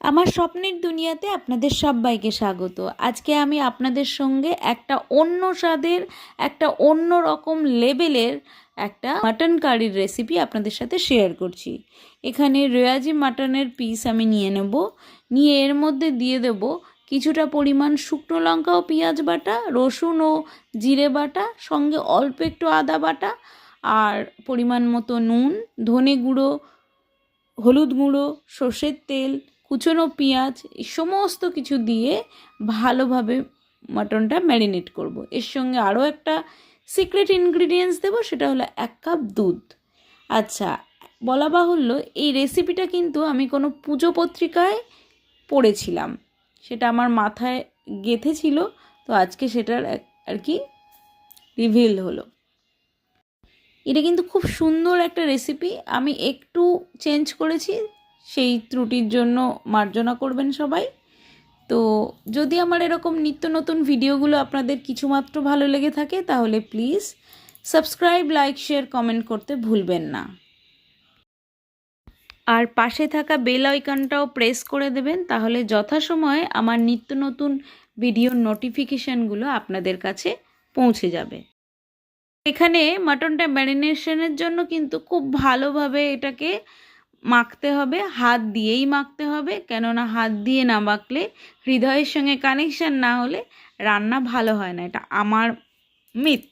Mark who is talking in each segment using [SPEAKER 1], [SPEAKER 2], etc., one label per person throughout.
[SPEAKER 1] আমার স্বপ্নের দুনিয়াতে আপনাদের সবাইকে স্বাগত। আজকে আমি আপনাদের সঙ্গে একটা অন্য স্বাদের, একটা অন্য রকম লেভেলের একটা মাটন কারির রেসিপি আপনাদের সাথে শেয়ার করছি। এখানে রেয়াজি মাটনের পিস আমি নিয়ে নেব। নিয়ে এর মধ্যে দিয়ে দেব কিছুটা পরিমাণ শুকনো লঙ্কা ও পেঁয়াজ বাটা, রসুন ও জিরে বাটা, সঙ্গে অল্প একটু আদা বাটা আর পরিমাণ মতো নুন, ধনে গুঁড়ো, হলুদ গুঁড়ো, সর্ষের তেল কুচনো পেঁয়াজ, এই সমস্ত কিছু দিয়ে ভালোভাবে মাটনটা ম্যারিনেট করব। এর সঙ্গে আরও একটা সিক্রেট ইনগ্রিডিয়েন্টস দেবো, সেটা হলো এক কাপ দুধ। আচ্ছা বলা বাহুল্য, এই রেসিপিটা কিন্তু আমি কোনো পুজো পত্রিকায় পড়েছিলাম। সেটা আমার মাথায় গেঁথেছিল, তো আজকে সেটার আর কি রিভিল হলো। এটা কিন্তু খুব সুন্দর একটা রেসিপি আমি একটু চেঞ্জ করেছি সেই ত্রুটির জন্য মার্জনা করবেন সবাই। তো যদি আমার এরকম নিত্য নতুন ভিডিওগুলো আপনাদের কিছুমাত্র ভালো লেগে থাকে, তাহলে please subscribe, like, share, comment করতে ভুলবেন না। আর পাশে থাকা বেল আইকনটাও প্রেস করে দেবেন, তাহলে যথাসময়ে আমার নিত্য নতুন ভিডিওর নোটিফিকেশানগুলো আপনাদের কাছে পৌঁছে যাবে। এখানে মাটনটা ম্যারিনেশনের জন্য কিন্তু খুব ভালোভাবে এটাকে মাখতে হবে, হাত দিয়েই মাখতে হবে। কেননা হাত দিয়ে না মাখলে হৃদয়ের সঙ্গে কানেকশান না হলে রান্না ভালো হয় না। এটা আমার মিথ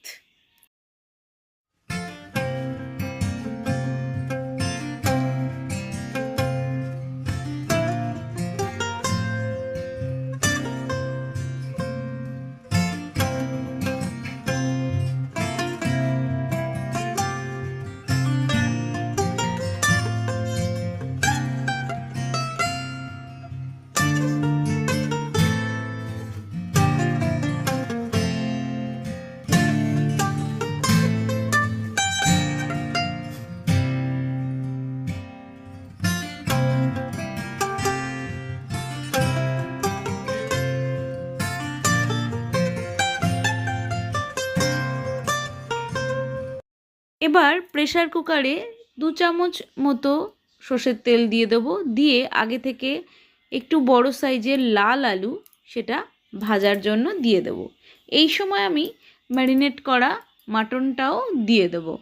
[SPEAKER 1] এবার প্রেসার কুকারে দু চামচ মতো সর্ষের তেল দিয়ে দেবো। দিয়ে আগে থেকে একটু বড় সাইজের লাল আলু সেটা ভাজার জন্য দিয়ে দেবো। এই সময় আমি ম্যারিনেট করা মাটনটাও দিয়ে দেবো।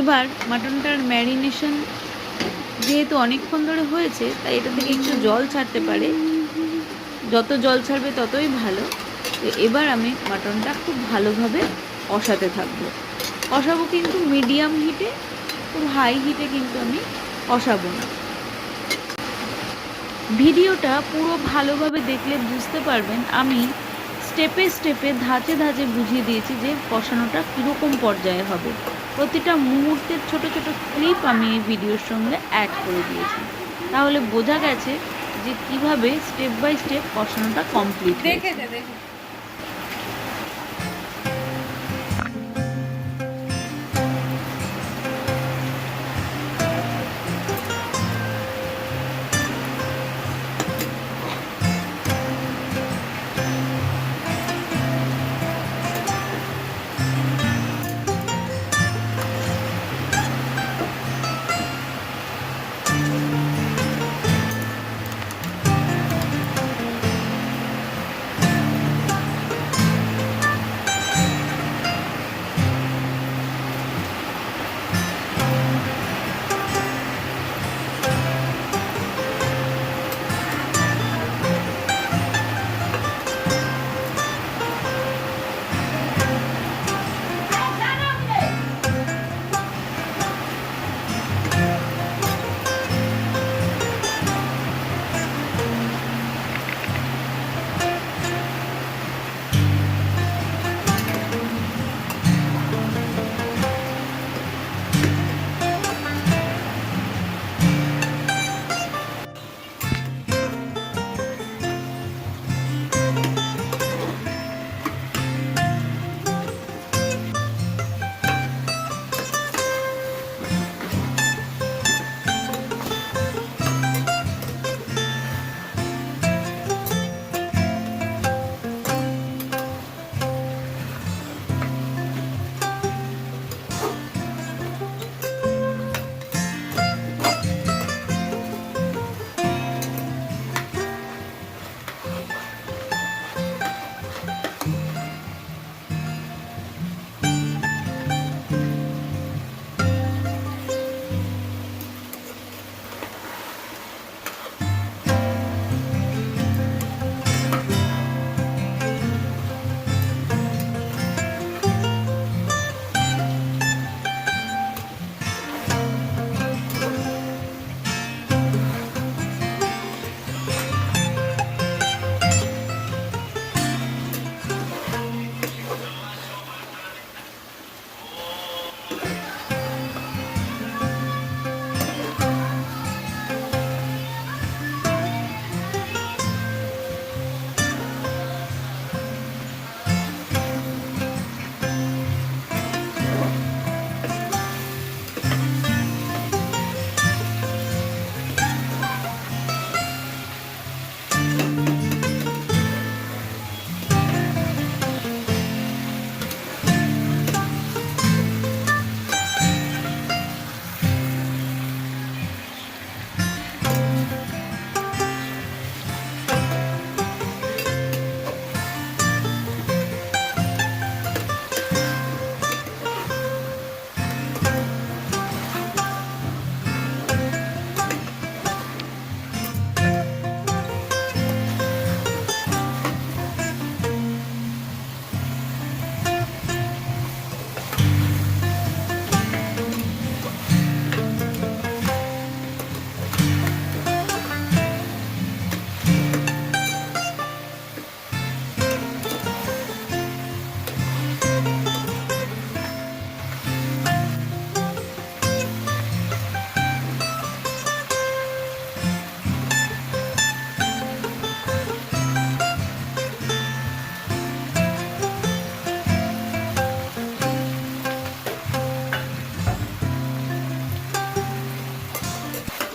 [SPEAKER 1] এবার মাটনটার ম্যারিনেশন যেহেতু অনেকক্ষণ ধরে হয়েছে, তাই এটা থেকে একটু জল ছাড়তে পারে। যত জল ছাড়বে ততই ভালো। তো এবার আমি মাটনটা খুব ভালোভাবে কষাতে থাকব। কষাবো কিন্তু মিডিয়াম হিটে খুব হাই হিটে কিন্তু আমি কষাবো না। ভিডিওটা পুরো ভালোভাবে দেখলে বুঝতে পারবেন আমি স্টেপে স্টেপে ধাঁচে ধাঁচে বুঝিয়ে দিয়েছি যে কষানোটা কীরকম পর্যায়ে হবে। প্রতিটা মুহূর্তের ছোট ছোট ক্লিপ আমি এই ভিডিওর সঙ্গে অ্যাড করে দিয়েছি। তাহলে বোঝা গেছে যে কীভাবে স্টেপ বাই স্টেপ কষানোটা কমপ্লিট
[SPEAKER 2] দেখে দেখে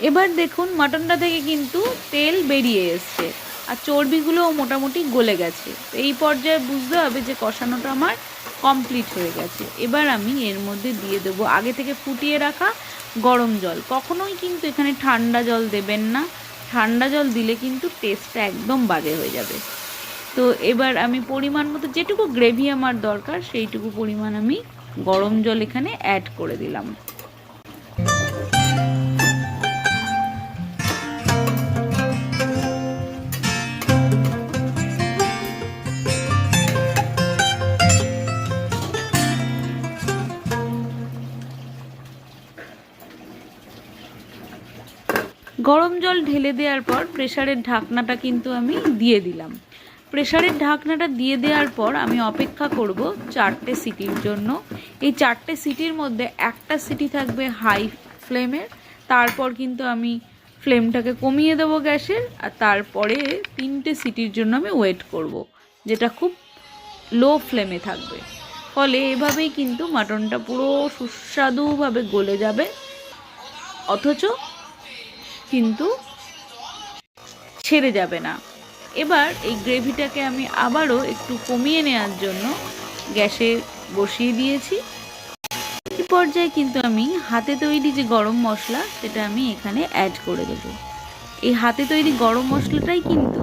[SPEAKER 1] এবার দেখুন মাটনটা থেকে কিন্তু তেল বেরিয়ে এসছে আর চর্বিগুলোও মোটামুটি গলে গেছে। তো এই পর্যায়ে বুঝতে হবে যে কষানোটা আমার কমপ্লিট হয়ে গেছে। এবার আমি এর মধ্যে দিয়ে দেবো আগে থেকে ফুটিয়ে রাখা গরম জল। কখনোই কিন্তু এখানে ঠান্ডা জল দেবেন না। ঠান্ডা জল দিলে কিন্তু টেস্টটা একদম বাজে হয়ে যাবে। তো এবার আমি পরিমাণ মতো যেটুকু গ্রেভি আমার দরকার, সেইটুকু পরিমাণ আমি গরম জল এখানে অ্যাড করে দিলাম। গরম জল ঢেলে দেওয়ার পর প্রেশারের ঢাকনাটা কিন্তু আমি দিয়ে দিলাম। প্রেশারের ঢাকনাটা দিয়ে দেওয়ার পর আমি অপেক্ষা করব চারটে সিটির জন্য। এই চারটে সিটির মধ্যে একটা সিটি থাকবে হাই ফ্লেমের, তারপর কিন্তু আমি ফ্লেমটাকে কমিয়ে দেবো গ্যাসের, আর তারপরে তিনটে সিটির জন্য আমি ওয়েট করব, যেটা খুব লো ফ্লেমে থাকবে। ফলে এভাবেই কিন্তু মাটনটা পুরো সুস্বাদুভাবে গলে যাবে। অথচ কিন্তু ছেড়ে যাবে না। এবার এই গ্রেভিটাকে আমি আবারও একটু কমিয়ে নেওয়ার জন্য গ্যাসে বসিয়ে দিয়েছি। এই পর্যায়ে কিন্তু আমি হাতে তৈরি যে গরম মশলা, সেটা আমি এখানে অ্যাড করে দেবো। এই হাতে তৈরি গরম মশলাটাই কিন্তু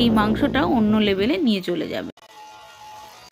[SPEAKER 1] এই মাংসটা অন্য লেভেলে নিয়ে চলে যাবে।